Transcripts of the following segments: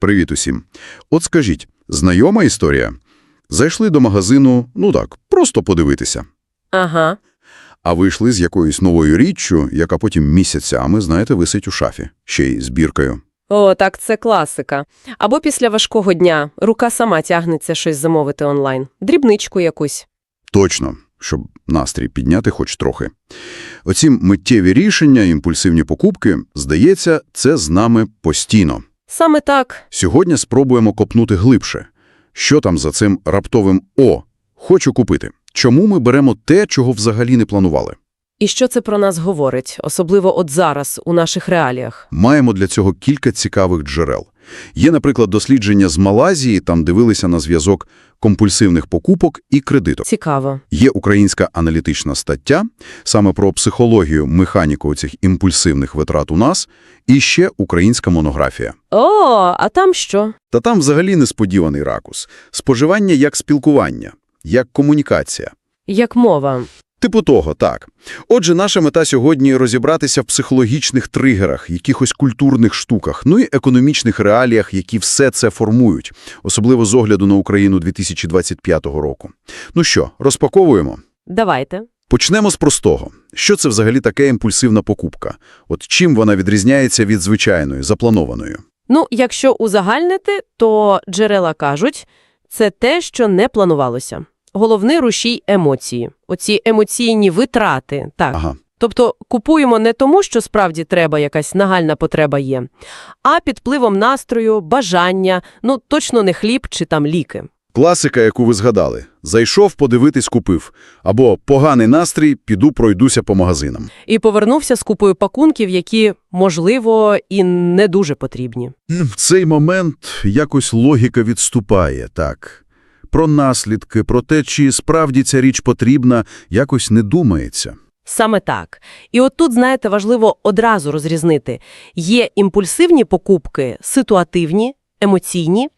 Привіт усім. От скажіть, знайома історія? Зайшли до магазину, ну так, просто подивитися. Ага. А вийшли з якоюсь новою річчю, яка потім місяцями, знаєте, висить у шафі. Ще й з біркою. О, так це класика. Або після важкого дня рука сама тягнеться щось замовити онлайн. Дрібничку якусь. Точно, щоб настрій підняти хоч трохи. Оці миттєві рішення, імпульсивні покупки, здається, це з нами постійно. Саме так. Сьогодні спробуємо копнути глибше. Що там за цим раптовим «о» – «хочу купити»? Чому ми беремо те, чого взагалі не планували? І що це про нас говорить, особливо от зараз, у наших реаліях? Маємо для цього кілька цікавих джерел. Є, наприклад, дослідження з Малайзії, там дивилися на зв'язок компульсивних покупок і кредиток. Цікаво. Є українська аналітична стаття саме про психологію, механіку цих імпульсивних витрат у нас, і ще українська монографія. О, а там що? Та там взагалі несподіваний ракус. Споживання як спілкування, як комунікація. Як мова. Типу того, так. Отже, наша мета сьогодні – розібратися в психологічних тригерах, якихось культурних штуках, ну і економічних реаліях, які все це формують, особливо з огляду на Україну 2025 року. Ну що, розпаковуємо? Давайте. Почнемо з простого. Що це взагалі таке імпульсивна покупка? От чим вона відрізняється від звичайної, запланованої? Ну, якщо узагальнити, то джерела кажуть, це те, що не планувалося. Головний рушій – емоції. Оці емоційні витрати. Так. Ага. Тобто купуємо не тому, що справді треба, якась нагальна потреба є, а під впливом настрою, бажання, ну точно не хліб чи там ліки. Класика, яку ви згадали. Зайшов, подивитись, купив. Або поганий настрій, піду пройдуся по магазинам. І повернувся з купою пакунків, які, можливо, і не дуже потрібні. В цей момент якось логіка відступає, так. Про наслідки, про те, чи справді ця річ потрібна, якось не думається. Саме так. І от тут, знаєте, важливо одразу розрізнити. Є імпульсивні покупки, ситуативні, емоційні,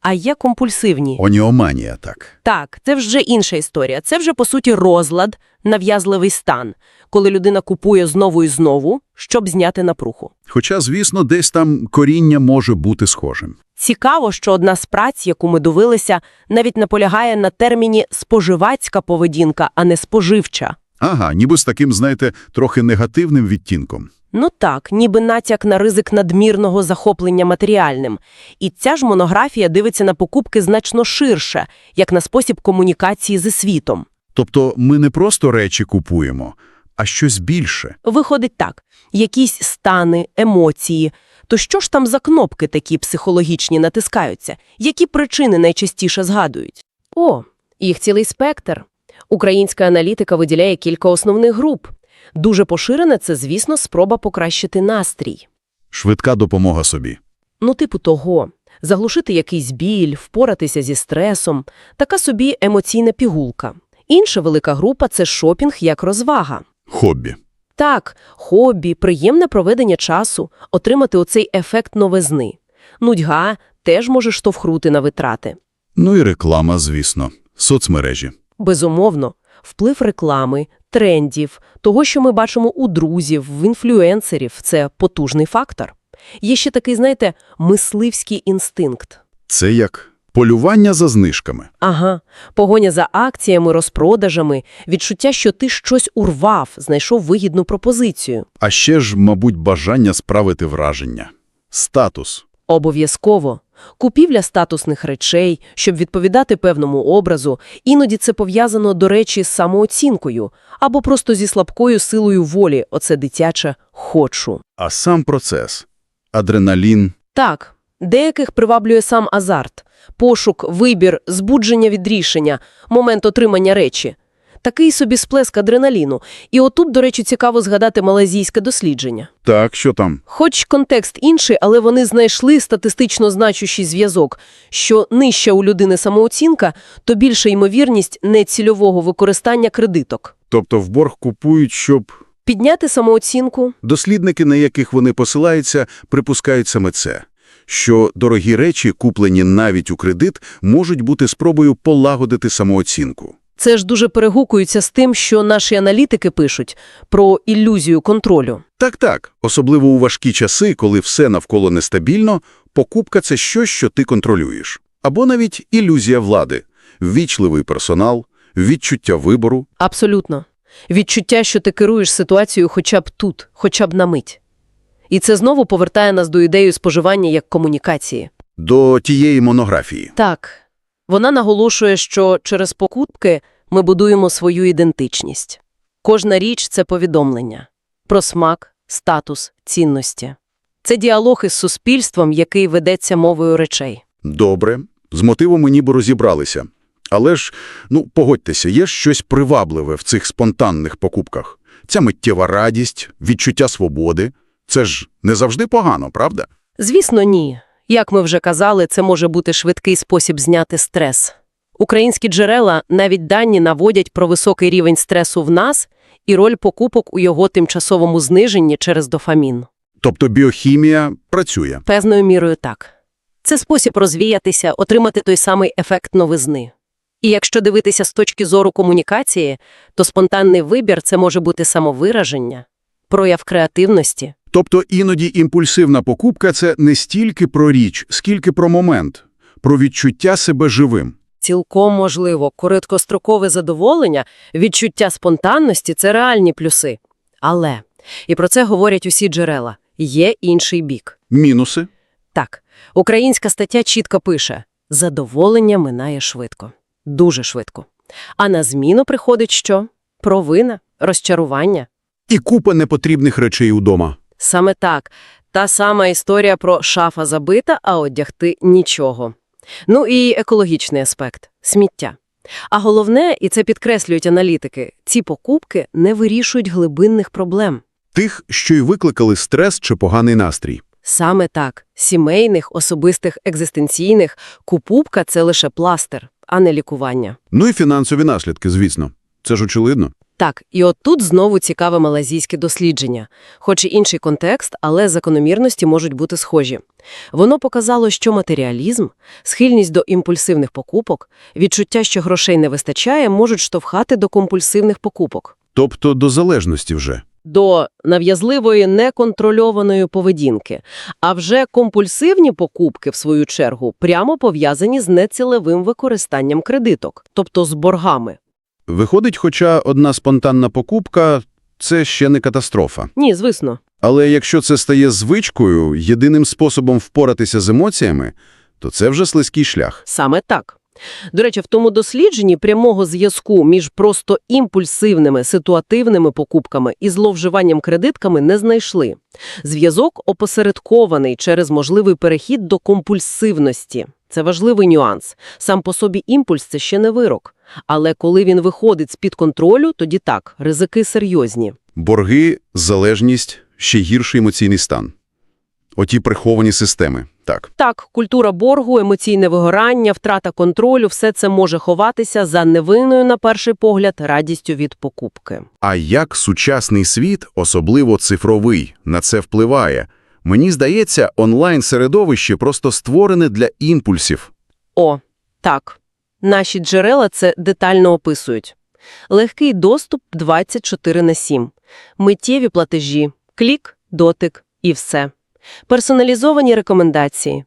а є компульсивні. Оніоманія, так. Так, це вже інша історія. Це вже, по суті, розлад, нав'язливий стан, коли людина купує знову і знову, щоб зняти напруху. Хоча, звісно, десь там коріння може бути схожим. Цікаво, що одна з праць, яку ми дивилися, навіть наполягає на терміні «споживацька поведінка», а не «споживча». Ага, ніби з таким, знаєте, трохи негативним відтінком. Ну так, ніби натяк на ризик надмірного захоплення матеріальним. І ця ж монографія дивиться на покупки значно ширше, як на спосіб комунікації зі світом. Тобто ми не просто речі купуємо, а щось більше. Виходить так, якісь стани, емоції. То що ж там за кнопки такі психологічні натискаються? Які причини найчастіше згадують? О, їх цілий спектр. Українська аналітика виділяє кілька основних груп. Дуже поширена це, звісно, спроба покращити настрій. Швидка допомога собі. Ну, типу того. Заглушити якийсь біль, впоратися зі стресом. Така собі емоційна пігулка. Інша велика група – це шопінг як розвага. Хобі. Так, хобі, приємне проведення часу, отримати оцей ефект новизни. Нудьга теж може штовхнути на витрати. Ну і реклама, звісно. Соцмережі. Безумовно, вплив реклами, трендів, того, що ми бачимо у друзів, в інфлюенсерів – це потужний фактор. Є ще такий, знаєте, мисливський інстинкт. Це як полювання за знижками. Ага, погоня за акціями, розпродажами, відчуття, що ти щось урвав, знайшов вигідну пропозицію. А ще ж, мабуть, бажання справити враження. Статус. Обов'язково. Купівля статусних речей, щоб відповідати певному образу, іноді це пов'язано, до речі, з самооцінкою або просто зі слабкою силою волі, оце дитяче «хочу». А сам процес. Адреналін. Так, деяких приваблює сам азарт, пошук, вибір, збудження від рішення, момент отримання речі. Такий собі сплеск адреналіну. І отут, до речі, цікаво згадати малазійське дослідження. Так, що там? Хоч контекст інший, але вони знайшли статистично значущий зв'язок, що нижча у людини самооцінка, то більша ймовірність нецільового використання кредиток. Тобто в борг купують, щоб... Підняти самооцінку Дослідники, на яких вони посилаються, припускають саме це. Що дорогі речі, куплені навіть у кредит, можуть бути спробою полагодити самооцінку. Це ж дуже перегукується з тим, що наші аналітики пишуть про ілюзію контролю. Так-так, особливо у важкі часи, коли все навколо нестабільно, покупка – це щось, що ти контролюєш. Або навіть ілюзія влади, ввічливий персонал, відчуття вибору. Абсолютно. Відчуття, що ти керуєш ситуацією хоча б тут, хоча б на мить. І це знову повертає нас до ідеї споживання як комунікації. До тієї монографії. Так, вона наголошує, що через покупки ми будуємо свою ідентичність. Кожна річ – це повідомлення про смак, статус, цінності. Це діалог із суспільством, який ведеться мовою речей. Добре, з мотивами ніби розібралися. Але ж, ну, погодьтеся, є щось привабливе в цих спонтанних покупках. Ця миттєва радість, відчуття свободи. Це ж не завжди погано, правда? Звісно, ні. Як ми вже казали, це може бути швидкий спосіб зняти стрес. Українські джерела навіть дані наводять про високий рівень стресу в нас і роль покупок у його тимчасовому зниженні через дофамін. Тобто біохімія працює. Певною мірою так. Це спосіб розвіятися, отримати той самий ефект новизни. І якщо дивитися з точки зору комунікації, то спонтанний вибір – це може бути самовираження, прояв креативності. Тобто іноді імпульсивна покупка – це не стільки про річ, скільки про момент, про відчуття себе живим. Цілком можливо, короткострокове задоволення, відчуття спонтанності – це реальні плюси. Але, і про це говорять усі джерела, є інший бік. Мінуси? Так, українська стаття чітко пише «задоволення минає швидко». Дуже швидко. А на зміну приходить що? Провина, розчарування. І купа непотрібних речей удома. Саме так. Та сама історія про шафа забита, а одягти нічого. Ну і екологічний аспект – сміття. А головне, і це підкреслюють аналітики, ці покупки не вирішують глибинних проблем. Тих, що й викликали стрес чи поганий настрій. Саме так. Сімейних, особистих, екзистенційних. Купупка – це лише пластир, а не лікування. Ну і фінансові наслідки, звісно. Це ж очевидно. Так, і от тут знову цікаве малазійське дослідження. Хоч і інший контекст, але закономірності можуть бути схожі. Воно показало, що матеріалізм, схильність до імпульсивних покупок, відчуття, що грошей не вистачає, можуть штовхати до компульсивних покупок. Тобто до залежності вже. До нав'язливої неконтрольованої поведінки. А вже компульсивні покупки, в свою чергу, прямо пов'язані з нецілевим використанням кредиток, тобто з боргами. Виходить, хоча одна спонтанна покупка – це ще не катастрофа. Ні, звісно. Але якщо це стає звичкою, єдиним способом впоратися з емоціями, то це вже слизький шлях. Саме так. До речі, в тому дослідженні прямого зв'язку між просто імпульсивними ситуативними покупками і зловживанням кредитками не знайшли. Зв'язок опосередкований через можливий перехід до компульсивності. Це важливий нюанс. Сам по собі імпульс – це ще не вирок. Але коли він виходить з-під контролю, тоді так, ризики серйозні. Борги, залежність, ще гірший емоційний стан. Оті приховані системи. Так. Так, культура боргу, емоційне вигорання, втрата контролю – все це може ховатися за невинною, на перший погляд, радістю від покупки. А як сучасний світ, особливо цифровий, на це впливає? Мені здається, онлайн-середовище просто створене для імпульсів. О, так. Наші джерела це детально описують. Легкий доступ 24 на 7. Миттєві платежі, клік, дотик і все. Персоналізовані рекомендації.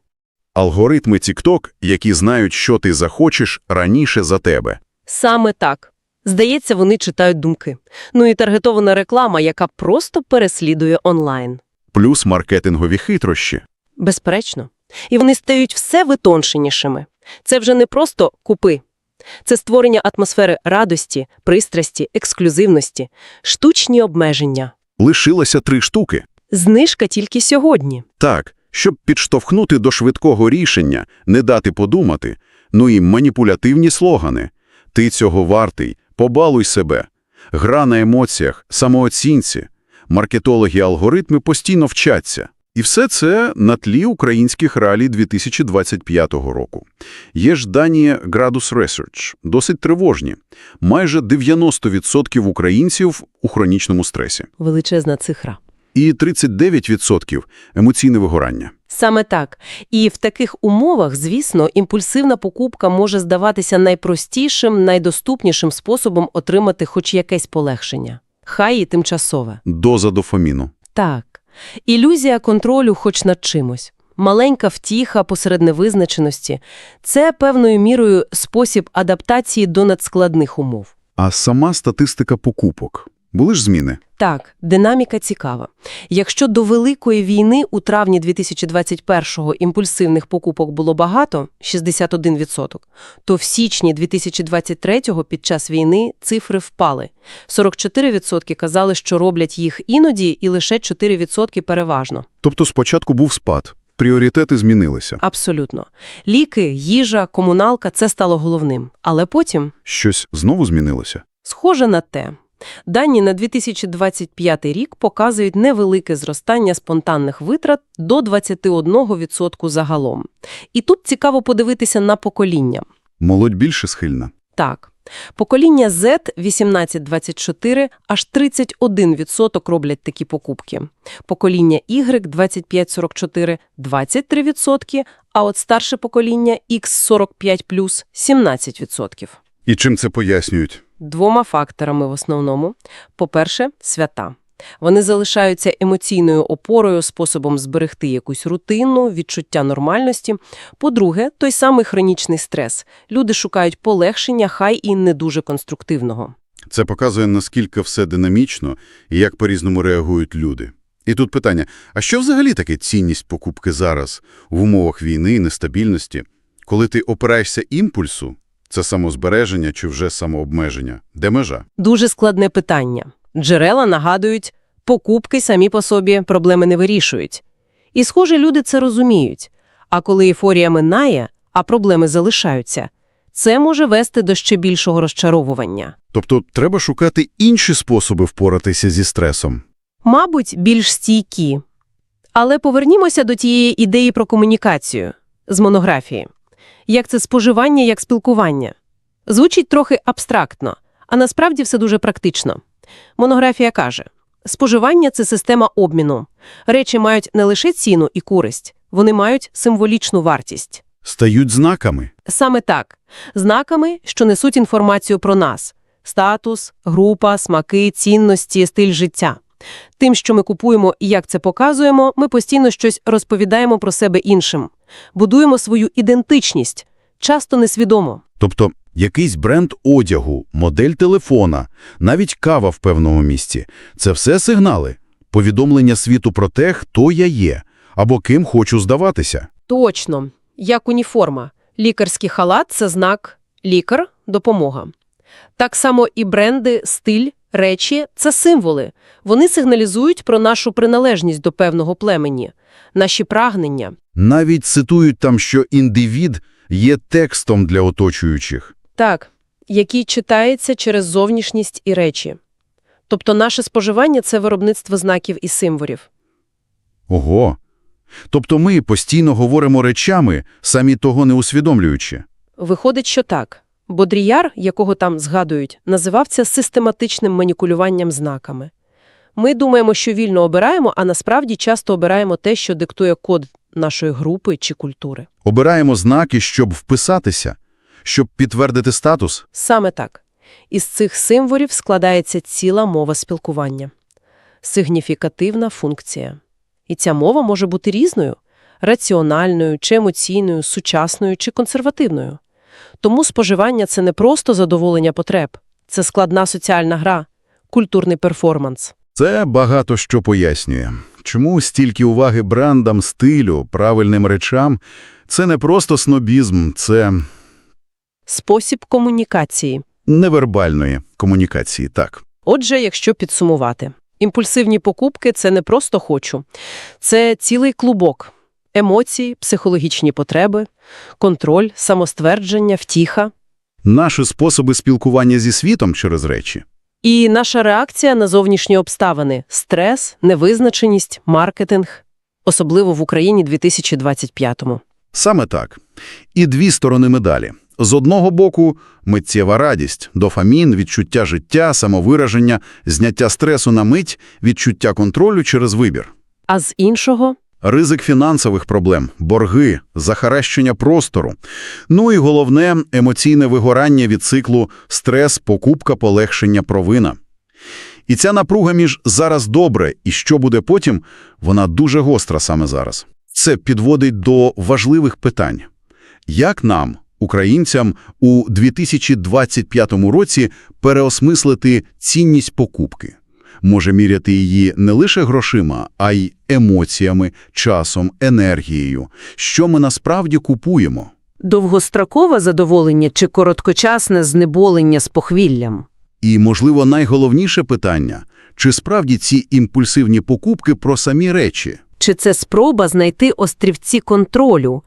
Алгоритми TikTok, які знають, що ти захочеш раніше за тебе. Саме так. Здається, вони читають думки. Ну і таргетована реклама, яка просто переслідує онлайн. Плюс маркетингові хитрощі. Безперечно. І вони стають все витоншенішими. Це вже не просто «купи». Це створення атмосфери радості, пристрасті, ексклюзивності, штучні обмеження. Лишилося три штуки. Знижка тільки сьогодні. Так, щоб підштовхнути до швидкого рішення, не дати подумати. Ну і маніпулятивні слогани. Ти цього вартий, побалуй себе. Гра на емоціях, самооцінці. Маркетологи-алгоритми постійно вчаться. І все це на тлі українських реалій 2025 року. Є ж дані Gradus Research, досить тривожні. Майже 90% українців у хронічному стресі. Величезна цифра. І 39% – емоційне вигорання. Саме так. І в таких умовах, звісно, імпульсивна покупка може здаватися найпростішим, найдоступнішим способом отримати хоч якесь полегшення. Хай і тимчасове. Доза дофаміну. Так. Ілюзія контролю хоч над чимось. маленька втіха посеред невизначеності – це певною мірою спосіб адаптації до надскладних умов. А сама статистика покупок. Були ж зміни? Так, динаміка цікава. Якщо до Великої війни у травні 2021-го імпульсивних покупок було багато – 61%, то в січні 2023-го під час війни цифри впали. 44% казали, що роблять їх іноді, і лише 4% переважно. Тобто спочатку був спад, пріоритети змінилися. Абсолютно. Ліки, їжа, комуналка – це стало головним. Але потім Щось знову змінилося? Схоже на те. Дані на 2025 рік показують невелике зростання спонтанних витрат до 21% загалом. І тут цікаво подивитися на покоління. Молодь більше схильна. Так, покоління Z 18-24 аж 31% роблять такі покупки. Покоління Y 25-44 – 23%, а от старше покоління X45+, 17%. І чим це пояснюють? Двома факторами в основному. По-перше, свята. Вони залишаються емоційною опорою, способом зберегти якусь рутину, відчуття нормальності. По-друге, той самий хронічний стрес. Люди шукають полегшення, хай і не дуже конструктивного. Це показує, наскільки все динамічно і як по-різному реагують люди. І тут питання, а що взагалі таке цінність покупки зараз, в умовах війни і нестабільності? Коли ти опираєшся імпульсу, це самозбереження чи вже самообмеження? Де межа? Дуже складне питання. Джерела нагадують, покупки самі по собі проблеми не вирішують. І, схоже, люди це розуміють. А коли ейфорія минає, а проблеми залишаються, це може вести до ще більшого розчаровування. Тобто треба шукати інші способи впоратися зі стресом. Мабуть, більш стійкі. Але повернімося до тієї ідеї про комунікацію з монографії. Як це споживання, як спілкування. Звучить трохи абстрактно, а насправді все дуже практично. Монографія каже, споживання – це система обміну. Речі мають не лише ціну і користь, вони мають символічну вартість. Стають знаками. Саме так. Знаками, що несуть інформацію про нас. Статус, група, смаки, цінності, стиль життя. Тим, що ми купуємо і як це показуємо, ми постійно щось розповідаємо про себе іншим. Будуємо свою ідентичність, часто несвідомо. Тобто якийсь бренд одягу, модель телефона, навіть кава в певному місці – це все сигнали, повідомлення світу про те, хто я є, або ким хочу здаватися. Точно. Як уніформа. Лікарський халат – це знак «лікар» – допомога. Так само і бренди, стиль, речі – це символи. Вони сигналізують про нашу приналежність до певного племені, наші прагнення. Навіть цитують там, що індивід є текстом для оточуючих. Так, який читається через зовнішність і речі. Тобто наше споживання – це виробництво знаків і символів. Ого! Тобто ми постійно говоримо речами, самі того не усвідомлюючи. Виходить, що так. Бодріяр, якого там згадують, називав це систематичним маніпулюванням знаками. Ми думаємо, що вільно обираємо, а насправді часто обираємо те, що диктує код нашої групи чи культури. Обираємо знаки, щоб вписатися, щоб підтвердити статус. Саме так. Із цих символів складається ціла мова спілкування. Сигніфікативна функція. І ця мова може бути різною – раціональною, чи емоційною, сучасною чи консервативною. Тому споживання – це не просто задоволення потреб. Це складна соціальна гра, культурний перформанс. Це багато що пояснює. Чому стільки уваги брендам, стилю, правильним речам – це не просто снобізм, це Спосіб комунікації. невербальної комунікації, так. Отже, якщо підсумувати. Імпульсивні покупки – це не просто «хочу». Це цілий клубок. Емоції, психологічні потреби, контроль, самоствердження, втіха. Наші способи спілкування зі світом через речі. І наша реакція на зовнішні обставини – стрес, невизначеність, маркетинг. Особливо в Україні 2025-му. Саме так. І дві сторони медалі. З одного боку – миттєва радість, дофамін, відчуття життя, самовираження, зняття стресу на мить, відчуття контролю через вибір. А з іншого Ризик фінансових проблем, борги, захаращення простору. Ну і головне – емоційне вигорання від циклу стрес, покупка, полегшення, провина. І ця напруга між «зараз добре» і «що буде потім» – вона дуже гостра саме зараз. Це підводить до важливих питань. Як нам, українцям, у 2025 році переосмислити цінність покупки? Може міряти її не лише грошима, а й емоціями, часом, енергією. Що ми насправді купуємо? Довгострокове задоволення чи короткочасне знеболення з похвіллям? І, можливо, найголовніше питання – чи справді ці імпульсивні покупки про самі речі? Чи це спроба знайти острівці контролю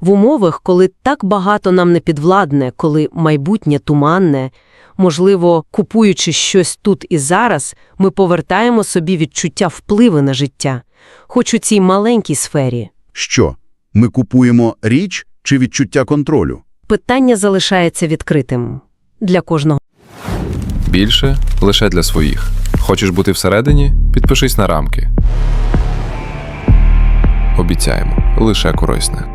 в умовах, коли так багато нам не підвладне, коли майбутнє туманне? Можливо, купуючи щось тут і зараз, ми повертаємо собі відчуття впливу на життя, хоч у цій маленькій сфері. Що? Ми купуємо річ чи відчуття контролю? Питання залишається відкритим для кожного. Більше лише для своїх. Хочеш бути всередині? Підпишись на рамки. Обіцяємо, лише корисне.